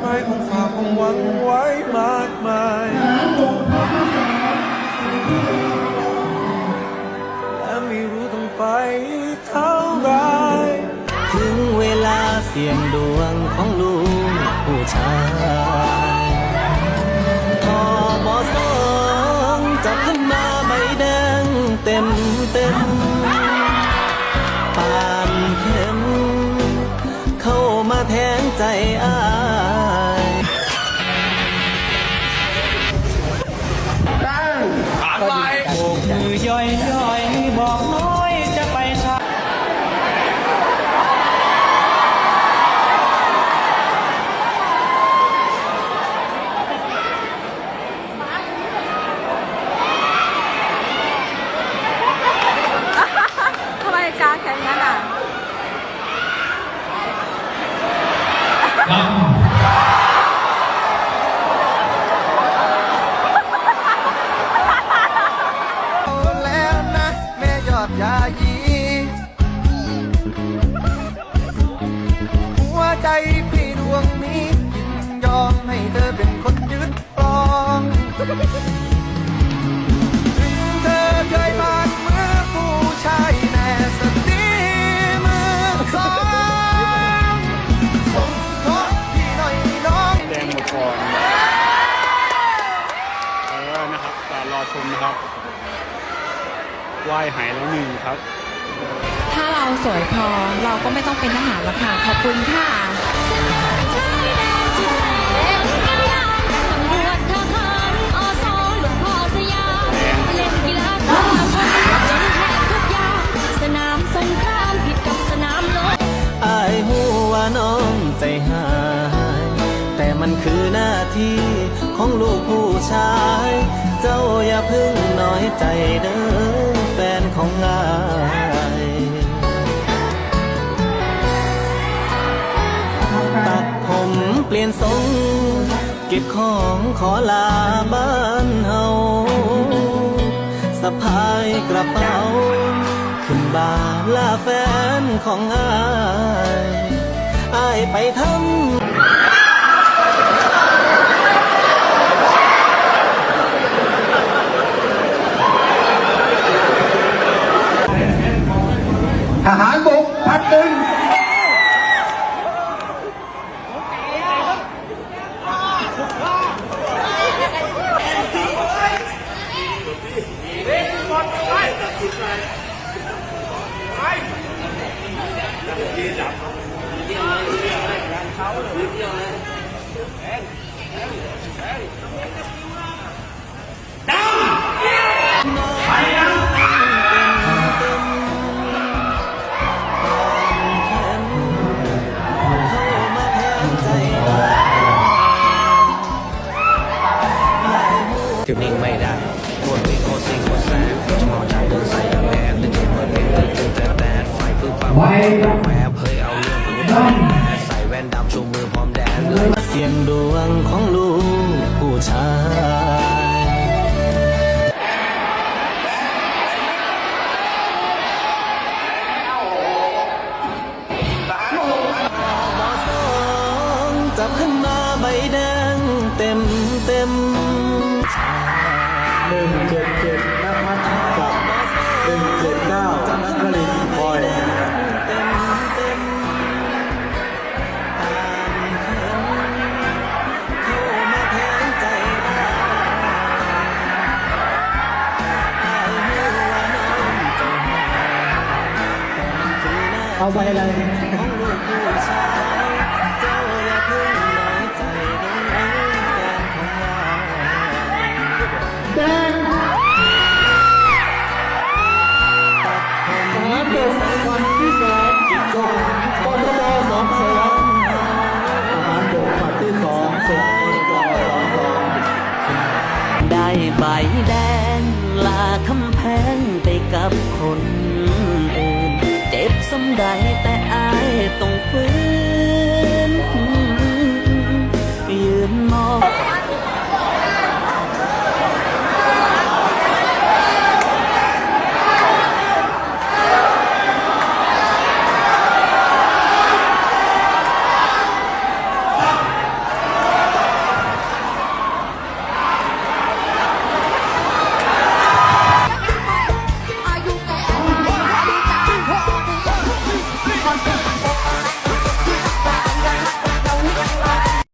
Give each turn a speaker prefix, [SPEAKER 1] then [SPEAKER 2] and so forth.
[SPEAKER 1] ไปคงฝากคงหวังไว้มากมายและไม่รู้ต้องไปเท่าไร
[SPEAKER 2] ถึงเวลาเสี่ยงดวงของลูกผู้ชายพอบอสองจะขึ้นมาใบแดงเต็มเต็ม ใจอาย
[SPEAKER 1] เธอเคยผ่านมือผู้ชายแน่สติมือสองสมทบพี่หน่อยน้อง
[SPEAKER 3] แดงมาก่อเออนะครับการรอชมนะครับไหว้หายแล้วหนึ่งครับ
[SPEAKER 4] ถ้าเราสวยพอเราก็ไม่ต้องเป็นทหารแล้วค่ะ ขอบคุณค่ะ
[SPEAKER 5] มันคื
[SPEAKER 2] อหน้าที่ของลูกผู้ชาย เจ้าอย่าพึ่งน้อยใจเด้อแฟนของอายตัดผมเปลี่ยนทรงเก็บของขอลาบ้านเฮาสะพายกระเป๋า ขึ้นบาลาแฟนของอายอายไปทำ
[SPEAKER 1] ทหารบกพัดหนึ่ง
[SPEAKER 2] ถึงนิ่งไม่ได้ ปึ๊บปั๊บแวเฮ้ยเอาเรื่องกูใส่แว่นดำชูมือพร้อมแดนเสียงดวงของลูกผู้ชายจับขึ้นมาใบแดงเต็มเต็ม
[SPEAKER 1] หนึ่งเจ็ดเจ็ดนักพัฒน์กับหนึ่งเจ็ดเก้า
[SPEAKER 2] เอา
[SPEAKER 1] ไปอะไร
[SPEAKER 2] ของลูกผู้ชายเจ้าอย่าเพิ่งน้อยใจด้อแฟนของเรา
[SPEAKER 1] แดงทหารบกวันที่สองส่งปทสองสองทหารบกวันที่สองส่งปทบสองสอง
[SPEAKER 2] ได้ใบแดงลาคำแพงไปกับคน สำใดแต่อายต้องฟื้น